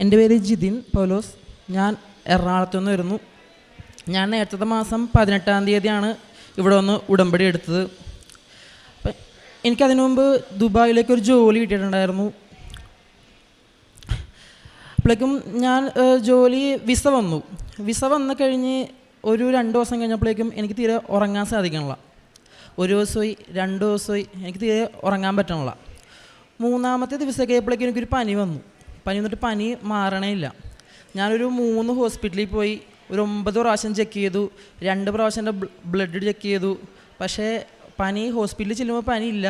എന്റെ പേര് ജിതിൻ പൗലോസ്. ഞാൻ എറണാകുളത്തു നിന്ന് വരുന്നു. ഞാൻ നേരത്തെ മാസം പതിനെട്ടാം തീയതിയാണ് ഇവിടെ വന്ന് ഉടമ്പടി എടുത്തത്. എനിക്കതിനു മുമ്പ് ദുബായിലേക്ക് ഒരു ജോലി കിട്ടിയിട്ടുണ്ടായിരുന്നു. അപ്പോഴേക്കും ഞാൻ ജോലി വിസ വന്നു. വിസ വന്നു കഴിഞ്ഞ് ഒരു രണ്ട് ദിവസം കഴിഞ്ഞപ്പോഴേക്കും എനിക്ക് തീരെ ഉറങ്ങാൻ സാധിക്കണില്ല. ഒരു ദിവസമായി രണ്ട് ദിവസമായി എനിക്ക് തീരെ ഉറങ്ങാൻ പറ്റണില്ല. മൂന്നാമത്തെ ദിവസമൊക്കെ ആയപ്പോഴേക്കും എനിക്കൊരു പനി വന്നു. പനി വന്നിട്ട് പനി മാറണേ ഇല്ല ഞാനൊരു മൂന്ന് ഹോസ്പിറ്റലിൽ പോയി ഒരു ഒമ്പത് പ്രാവശ്യം ചെക്ക് ചെയ്തു. രണ്ട് പ്രാവശ്യം എന്റെ ബ്ലഡ് ചെക്ക് ചെയ്തു. പക്ഷേ പനി ഹോസ്പിറ്റലിൽ ചെല്ലുമ്പോൾ പനി ഇല്ല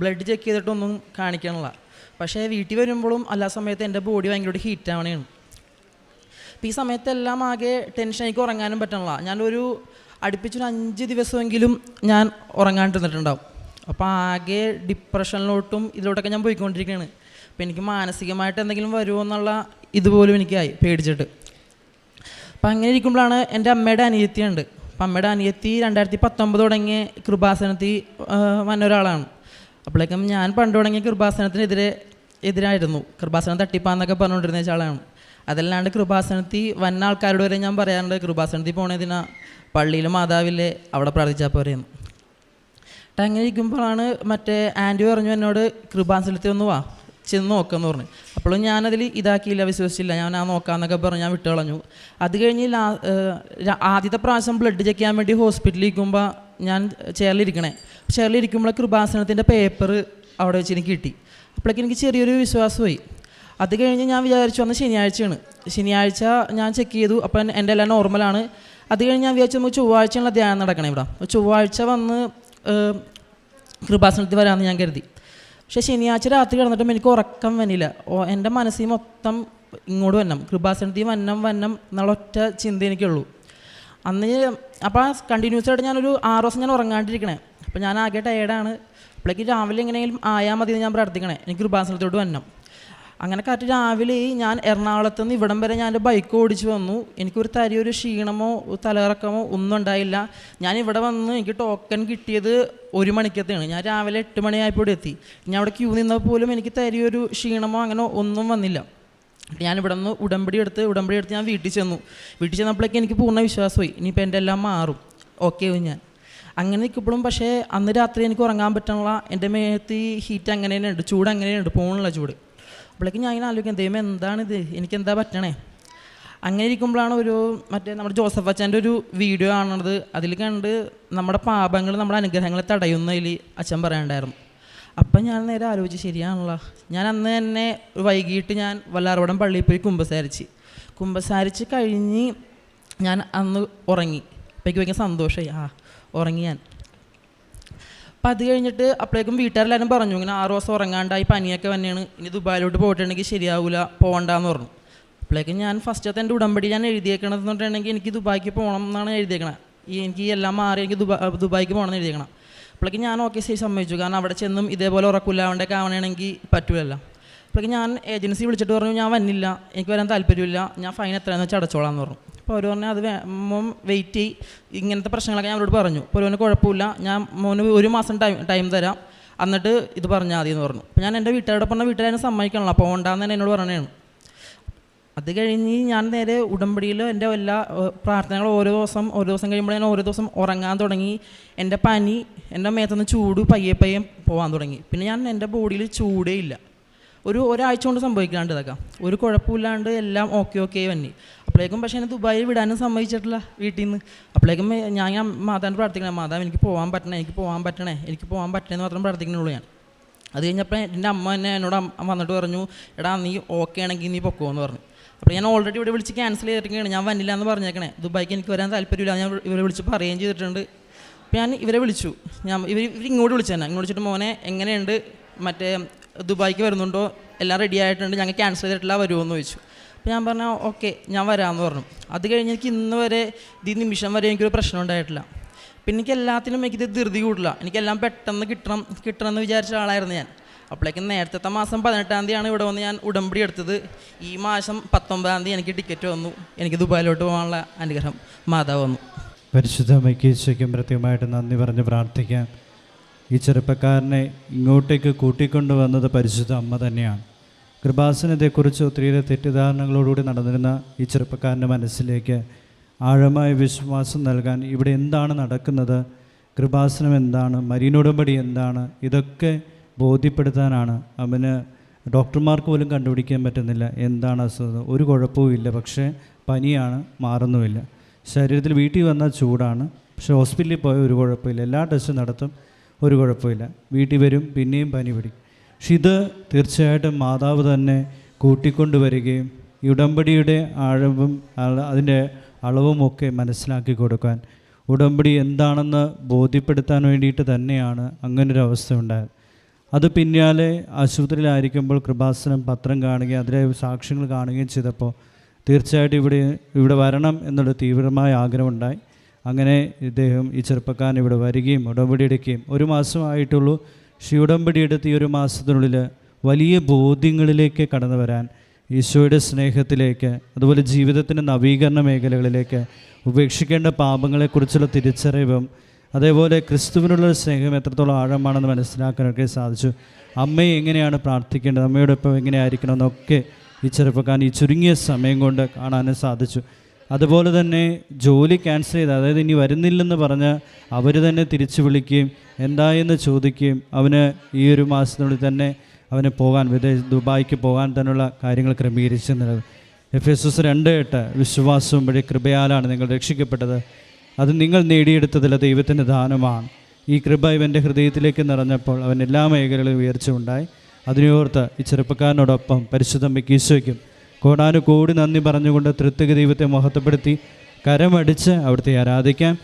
ബ്ലഡ് ചെക്ക് ചെയ്തിട്ടൊന്നും കാണിക്കണില്ല പക്ഷേ വീട്ടിൽ വരുമ്പോഴും എല്ലാ സമയത്ത് എന്റെ ബോഡി ഭയങ്കരമായിട്ട് ഹീറ്റ് ആവണേണ്. അപ്പോൾ ഈ സമയത്തെല്ലാം ആകെ ടെൻഷൻ എനിക്ക് ഉറങ്ങാനും പറ്റണില്ല. ഞാനൊരു അടുപ്പിച്ചൊരു അഞ്ച് ദിവസമെങ്കിലും ഞാൻ ഉറങ്ങാണ്ടിരുന്നിട്ടുണ്ടാവും. അപ്പോൾ ആകെ ഡിപ്രഷനിലോട്ടും ഇതിലോട്ടൊക്കെ ഞാൻ പോയിക്കൊണ്ടിരിക്കുകയാണ് അപ്പോൾ എനിക്ക് മാനസികമായിട്ട് എന്തെങ്കിലും വരുമോ എന്നുള്ള ഇതുപോലും എനിക്കായി പേടിച്ചിട്ട്. അപ്പം അങ്ങനെ ഇരിക്കുമ്പോഴാണ് എന്റെ അമ്മയുടെ അനിയത്തിയുണ്ട് അപ്പം അമ്മയുടെ അനിയത്തി രണ്ടായിരത്തി പത്തൊമ്പത് തുടങ്ങിയ കൃപാസനത്തിൽ വന്ന ഒരാളാണ്. അപ്പോഴേക്കും ഞാൻ പണ്ട് തുടങ്ങിയ കൃപാസനത്തിനെതിരെ എതിരായിരുന്നു. കൃപാസനം തട്ടിപ്പാന്നൊക്കെ പറഞ്ഞുകൊണ്ടിരുന്ന ആളാണ്. അതല്ലാണ്ട് കൃപാസനത്തിൽ വന്ന ആൾക്കാരോട് വരെ ഞാൻ പറയാറുണ്ട് കൃപാസനത്തിൽ പോണതിനാ പള്ളിയിൽ മാതാവില്ലേ അവിടെ പ്രാർത്ഥിച്ചാൽ പോരെയെന്ന് അങ്ങനെ ഇരിക്കുമ്പോഴാണ് മറ്റേ ആന്റി പറഞ്ഞു എന്നോട് കൃപാസനത്തിൽ ഒന്ന് വാ. ചെന്ന് നോക്കാന്ന് പറഞ്ഞു. അപ്പോഴും ഞാനതിൽ ഇതാക്കിയില്ല വിശ്വസിച്ചില്ല. ഞാൻ ആ നോക്കാന്നൊക്കെ പറഞ്ഞ് ഞാൻ വിട്ട് കളഞ്ഞു അത് കഴിഞ്ഞ് ലാ ആദ്യത്തെ പ്രാവശ്യം ബ്ലഡ് ചെക്ക് ചെയ്യാൻ വേണ്ടി ഹോസ്പിറ്റലിൽ ഇരിക്കുമ്പോൾ ഞാൻ ചെയറിലിരിക്കണേ. ചെയറിലിരിക്കുമ്പോൾ കൃപാസനത്തിന്റെ പേപ്പർ അവിടെ വെച്ച് എനിക്ക് കിട്ടി. അപ്പോഴേക്കും എനിക്ക് ചെറിയൊരു വിശ്വാസമായി. അത് കഴിഞ്ഞ് ഞാൻ വിചാരിച്ചു അന്ന് ശനിയാഴ്ചയാണ്. ശനിയാഴ്ച ഞാൻ ചെക്ക് ചെയ്തു. അപ്പം എന്റെ എല്ലാം നോർമലാണ് അത് കഴിഞ്ഞ് ഞാൻ വിചാരിച്ചു നമുക്ക് ചൊവ്വാഴ്ചയുള്ള ധ്യാനം നടക്കണേ ഇവിടെ. ചൊവ്വാഴ്ച വന്ന് കൃപാസനത്തിൽ വരാമെന്ന് ഞാൻ കരുതി. പക്ഷേ ശനിയാഴ്ച രാത്രി കിടന്നിട്ടും എനിക്ക് ഉറക്കം വന്നില്ല. ഓ എന്റെ മനസ്സിൽ മൊത്തം ഇങ്ങോട്ട് വന്നം കൃപാസനത്തിൽ വന്നം വന്നം എന്നുള്ള ഒറ്റ ചിന്ത എനിക്കുള്ളൂ. അന്ന് അപ്പോൾ കണ്ടിന്യൂസ് ആയിട്ട് ഞാനൊരു ആറ് ദിവസം ഞാൻ ഉറങ്ങാണ്ടിരിക്കണേ. അപ്പോൾ ഞാൻ ആകെ ടയേർഡാണ് അപ്പോഴേക്ക് രാവിലെ എങ്ങനെയെങ്കിലും ആയാൽ മതി ഞാൻ പ്രാർത്ഥിക്കണേ. എനിക്ക് കൃപാസനത്തോട്ട് വന്നം അങ്ങനെ കറക്റ്റ് രാവിലെ ഞാൻ എറണാകുളത്ത് നിന്ന് ഇവിടം വരെ ഞാൻ ബൈക്ക് ഓടിച്ച് വന്നു. എനിക്കൊരു തരിയൊരു ക്ഷീണമോ തലകറക്കമോ ഒന്നും ഉണ്ടായില്ല. ഞാൻ ഇവിടെ വന്ന് എനിക്ക് ടോക്കൺ കിട്ടിയത് ഒരു മണിക്കത്തെയാണ് ഞാൻ രാവിലെ എട്ട് മണിയായപ്പോൾ എത്തി. ഞാൻ അവിടെ ക്യൂ നിന്നാൽ പോലും എനിക്ക് തരിയൊരു ക്ഷീണമോ അങ്ങനെ ഒന്നും വന്നില്ല. ഞാൻ ഇവിടെ നിന്ന് ഉടമ്പടി എടുത്ത് ഉടമ്പടി എടുത്ത് ഞാൻ വീട്ടിൽ ചെന്നു. വീട്ടിൽ ചെന്നപ്പോഴേക്കും എനിക്ക് പൂർണ വിശ്വാസമായി. ഇനിയിപ്പോൾ എന്റെ എല്ലാം മാറും. ഓക്കെ ഞാൻ. അങ്ങനെ നിൽക്കുമ്പോഴും പക്ഷേ അന്ന് രാത്രി എനിക്ക് ഉറങ്ങാൻ പറ്റാനുള്ള എന്റെ മേത്ത് ഹീറ്റ് അങ്ങനെ ഉണ്ട് ചൂട് അങ്ങനെ ഉണ്ട് പോകണില്ല ചൂട്. അപ്പോഴേക്കും ഞാൻ ഇങ്ങനെ ആലോചിക്കാം ദൈവം എന്താണിത്? എനിക്ക് എന്താ പറ്റണേ? അങ്ങനെ ഇരിക്കുമ്പോഴാണ് ഒരു മറ്റേ നമ്മുടെ ജോസഫ് അച്ഛന്റെ ഒരു വീഡിയോ കാണുന്നത് അതിൽ കണ്ട് നമ്മുടെ പാപങ്ങൾ നമ്മുടെ അനുഗ്രഹങ്ങളെ തടയുന്നതിൽ അച്ഛൻ പറയണ്ടായിരുന്നു. അപ്പം ഞാൻ നേരെ ആലോചിച്ച് ശരിയാണല്ലോ. ഞാൻ അന്ന് തന്നെ വൈകിട്ട് ഞാൻ വല്ലാർവടം പള്ളിയിൽ പോയി കുമ്പസാരിച്ച്. കുമ്പസാരിച്ച് കഴിഞ്ഞ് ഞാൻ അന്ന് ഉറങ്ങി. അപ്പോഴേക്കും ഭയങ്കര സന്തോഷമായി. ആ ഉറങ്ങി ഞാൻ. അപ്പം അത് കഴിഞ്ഞിട്ട് അപ്പോഴേക്കും വീട്ടുകാരെല്ലാവരും പറഞ്ഞു ഇങ്ങനെ ആറ് ദിവസം ഉറങ്ങാണ്ടായി പനിയൊക്കെ തന്നെയാണ് ഇനി ദുബായിലോട്ട് പോയിട്ടുണ്ടെങ്കിൽ ശരിയാവില്ല പോകണ്ടെന്ന് പറഞ്ഞു. അപ്പോഴേക്കും ഞാൻ ഫസ്റ്റത്തെ എന്റെ ഉടമ്പടി ഞാൻ എഴുതിയേക്കണത് എന്ന് പറഞ്ഞിട്ടുണ്ടെങ്കിൽ എനിക്ക് ദുബായിക്ക് പോകണം എന്നാണ് എഴുതിയേക്കണത് ഈ എനിക്ക് എല്ലാം മാറി എനിക്ക് ദുബാ ദുബായിക്ക് പോകണം എന്ന് എഴുതിയേക്കണം. അപ്പോഴേക്കും ഞാൻ ഓക്കെ ശരി സമ്മതിച്ചു. കാരണം അവിടെ ചെന്നും ഇതേപോലെ ഉറക്കില്ലാണ്ടൊക്കെ ആവണമെങ്കിൽ പറ്റൂലല്ലോ. അപ്പോഴേക്കും ഞാൻ ഏജൻസി വിളിച്ചിട്ട് പറഞ്ഞു ഞാൻ വന്നില്ല എനിക്ക് വരാൻ താല്പര്യമില്ല. ഞാൻ ഫൈൻ എത്രയാണെന്ന് വെച്ചാൽ അടച്ചോളാം എന്ന് പറഞ്ഞു. അപ്പോൾ പറഞ്ഞു അത് മോൻ വെയിറ്റ് ചെയ്. ഇങ്ങനത്തെ പ്രശ്നങ്ങളൊക്കെ ഞാൻ അവരോട് പറഞ്ഞു. അപ്പോൾ അവന് കുഴപ്പമില്ല. ഞാൻ മോന് ഒരു മാസം ടൈം ടൈം തരാം. എന്നിട്ട് ഇത് പറഞ്ഞാൽ മതി എന്ന് പറഞ്ഞു. അപ്പോൾ ഞാൻ എന്റെ വീട്ടുകാരോട് പറഞ്ഞ വീട്ടുകാരെ സമ്മതിക്കണല്ലോ. ഉണ്ടാകുന്ന തന്നെ എന്നോട് പറഞ്ഞതാണ് അത് കഴിഞ്ഞ് ഞാൻ നേരെ ഉടമ്പടിയിൽ എന്റെ എല്ലാ പ്രാർത്ഥനകളും ഓരോ ദിവസം ഓരോ ദിവസം കഴിയുമ്പോൾ ഞാൻ ഓരോ ദിവസം ഉറങ്ങാൻ തുടങ്ങി. എന്റെ പനി എന്റെ മേത്തുനിന്ന് ചൂട് പയ്യെ പയ്യെ പോകാൻ തുടങ്ങി. പിന്നെ ഞാൻ എന്റെ ബോഡിയിൽ ചൂടേ ഇല്ല. ഒരു ഒരാഴ്ച കൊണ്ട് സംഭവിക്കാണ്ട് ഇതൊക്കെ. ഒരു കുഴപ്പമില്ലാണ്ട് എല്ലാം ഓക്കെ ഓക്കെ വന്നി. അപ്പോഴേക്കും പക്ഷേ എന്നെ ദുബായിൽ വിടാനും സമ്മതിച്ചിട്ടില്ല വീട്ടിൽ നിന്ന് അപ്പോഴേക്കും ഞാൻ ഞാൻ മാതാവിനെ പ്രാർത്ഥിക്കണേ മാതാവ് എനിക്ക് പോകാൻ പറ്റണേ എനിക്ക് പോകാൻ പറ്റണേ എനിക്ക് പോകാൻ പറ്റണേ എന്ന് മാത്രം പ്രാർത്ഥിക്കണുള്ളൂ ഞാൻ. അത് കഴിഞ്ഞപ്പോൾ എന്റെ അമ്മ എന്നെ എന്നോട് വന്നിട്ട് പറഞ്ഞു എടാ നീ ഓക്കെ ആണെങ്കിൽ നീ പൊക്കോ എന്ന് പറഞ്ഞു. അപ്പോൾ ഞാൻ ഓൾറെഡി ഇവിടെ വിളിച്ച് ക്യാൻസൽ ചെയ്തിരിക്കുകയാണ് ഞാൻ വന്നില്ല എന്ന് പറഞ്ഞേക്കണേ. ദുബായിക്ക് എനിക്ക് വരാൻ താല്പര്യമില്ല. ഞാൻ ഇവരെ വിളിച്ച് പറയുകയും ചെയ്തിട്ടുണ്ട്. അപ്പോൾ ഞാൻ ഇവരെ വിളിച്ചു. ഞാൻ ഇവർ ഇവർ ഇങ്ങോട്ട് വിളിച്ചു തന്നെ ഇങ്ങോട്ട് വിളിച്ചിട്ട് മോനെ എങ്ങനെയുണ്ട്? മറ്റേ ദുബായിക്ക് വരുന്നുണ്ടോ? എല്ലാം റെഡി ആയിട്ടുണ്ട്. ഞങ്ങൾ ക്യാൻസൽ ചെയ്തിട്ടില്ല വരുമെന്ന് ചോദിച്ചു. അപ്പോൾ ഞാൻ പറഞ്ഞു ഓക്കെ ഞാൻ വരാമെന്ന് പറഞ്ഞു. അത് കഴിഞ്ഞ് എനിക്ക് ഇന്ന് വരെ ഈ നിമിഷം വരെ എനിക്കൊരു പ്രശ്നം ഉണ്ടായിട്ടില്ല. പിന്നെ എനിക്ക് എല്ലാത്തിനും എനിക്കിത് ധൃതി കൂടില്ല. എനിക്കെല്ലാം പെട്ടെന്ന് കിട്ടണം കിട്ടണം എന്ന് വിചാരിച്ച ആളായിരുന്നു ഞാൻ. അപ്പോഴേക്കും നേരത്തെ മാസം പതിനെട്ടാം തീയതിയാണ് ഇവിടെ വന്ന് ഞാൻ ഉടമ്പടി എടുത്തത്. ഈ മാസം പത്തൊമ്പതാം തീയതി എനിക്ക് ടിക്കറ്റ് വന്നു. എനിക്ക് ദുബായിലോട്ട് പോകാനുള്ള അനുഗ്രഹം മാതാവ് വന്നു. പരിശുദ്ധ മൈക്കീശയ്ക്കും പ്രത്യേകമായിട്ട് നന്ദി പറഞ്ഞ് പ്രാർത്ഥിക്കാം. ഈ ചെറുപ്പക്കാരനെ ഇങ്ങോട്ടേക്ക് കൂട്ടിക്കൊണ്ടുവന്നത് പരിശുദ്ധ അമ്മ തന്നെയാണ്. കൃപാസനത്തെക്കുറിച്ച് ഒത്തിരിയേറെ തെറ്റിദ്ധാരണകളോടുകൂടി നടന്നിരുന്ന ഈ ചെറുപ്പക്കാരന്റെ മനസ്സിലേക്ക് ആഴമായ വിശ്വാസം നൽകാൻ ഇവിടെ എന്താണ് നടക്കുന്നത് കൃപാസനം എന്താണ് മരീനോടമ്പടി എന്താണ് ഇതൊക്കെ ബോധ്യപ്പെടുത്താനാണ് അവന് ഡോക്ടർമാർക്ക് പോലും കണ്ടുപിടിക്കാൻ പറ്റുന്നില്ല എന്താണ് അസുഖം ഒരു കുഴപ്പവും ഇല്ല പക്ഷേ പനിയാണ് മാറുന്നുമില്ല. ശരീരത്തിൽ വീട്ടിൽ വന്നാൽ ചൂടാണ് പക്ഷേ ഹോസ്പിറ്റലിൽ പോയാൽ ഒരു കുഴപ്പമില്ല. എല്ലാ ടെസ്റ്റും നടത്തും. ഒരു കുഴപ്പമില്ല. വീട്ടിൽ വരും പിന്നെയും പനി പിടിക്കും പക്ഷെ ഇത് തീർച്ചയായിട്ടും മാതാവ് തന്നെ കൂട്ടിക്കൊണ്ടുവരികയും ഈ ഉടമ്പടിയുടെ ആഴവും അതിന്റെ അളവും ഒക്കെ മനസ്സിലാക്കി കൊടുക്കാൻ. ഉടമ്പടി എന്താണെന്ന് ബോധ്യപ്പെടുത്താൻ വേണ്ടിയിട്ട് തന്നെയാണ് അങ്ങനൊരു അവസ്ഥ ഉണ്ടായത്. അത് പിന്നാലെ ആശുപത്രിയിലായിരിക്കുമ്പോൾ കൃപാസനം പത്രം കാണുകയും അതിലെ സാക്ഷ്യങ്ങൾ കാണുകയും ചെയ്തപ്പോൾ തീർച്ചയായിട്ടും ഇവിടെ ഇവിടെ വരണം എന്നുള്ള തീവ്രമായ ആഗ്രഹമുണ്ടായി. അങ്ങനെ ഇദ്ദേഹം ഈ ചെറുപ്പക്കാരൻ ഇവിടെ വരികയും ഉടമ്പടി എടുക്കുകയും ഒരു മാസമായിട്ടുള്ളൂ. ഈ ഉടമ്പടി എടുത്ത് ഈ ഒരു മാസത്തിനുള്ളിൽ വലിയ ബോധ്യങ്ങളിലേക്ക് കടന്നു വരാൻ ഈശോയുടെ സ്നേഹത്തിലേക്ക് അതുപോലെ ജീവിതത്തിന്റെ നവീകരണ മേഖലകളിലേക്ക് ഉപേക്ഷിക്കേണ്ട പാപങ്ങളെക്കുറിച്ചുള്ള തിരിച്ചറിവും അതേപോലെ ക്രിസ്തുവിനുള്ള സ്നേഹം എത്രത്തോളം ആഴമാണെന്ന് മനസ്സിലാക്കാനൊക്കെ സാധിച്ചു. അമ്മയെ എങ്ങനെയാണ് പ്രാർത്ഥിക്കേണ്ടത്? അമ്മയോടൊപ്പം എങ്ങനെയായിരിക്കണം എന്നൊക്കെ ഈ ചെറുപ്പക്കാരൻ ഈ ചുരുങ്ങിയ സമയം കൊണ്ട് കാണാനും സാധിച്ചു. അതുപോലെ തന്നെ ജോലി ക്യാൻസൽ ചെയ്ത് അതായത് ഇനി വരുന്നില്ലെന്ന് പറഞ്ഞ് അവർ തന്നെ തിരിച്ചു വിളിക്കുകയും എന്തായെന്ന് ചോദിക്കുകയും അവന് ഈ ഒരു മാസത്തിനുള്ളിൽ തന്നെ അവന് പോകാൻ വിദേശ ദുബായിക്ക് പോകാൻ തന്നെയുള്ള കാര്യങ്ങൾ ക്രമീകരിച്ചിരുന്നത്. എഫ് എസ് എസ് രണ്ട് എട്ട് വിശ്വാസവും വഴി കൃപയാലാണ് നിങ്ങൾ രക്ഷിക്കപ്പെട്ടത്. അത് നിങ്ങൾ നേടിയെടുത്തതിലെ ദൈവത്തിന്റെ ദാനമാണ്. ഈ കൃപ ഇവന്റെ ഹൃദയത്തിലേക്ക് നിറഞ്ഞപ്പോൾ അവൻ എല്ലാ മേഖലകളിലും ഉയർച്ച ഉണ്ടായി. അതിനെയോർത്ത് ഈ ചെറുപ്പക്കാരനോടൊപ്പം പരിശുദ്ധം ഈശോയ്ക്കും കോടാനുകോടി നന്ദി പറഞ്ഞുകൊണ്ട് തൃത്വക ദൈവത്തെ മഹത്വപ്പെടുത്തി കരമടിച്ച് അവിടുത്തെ ആരാധിക്കാം.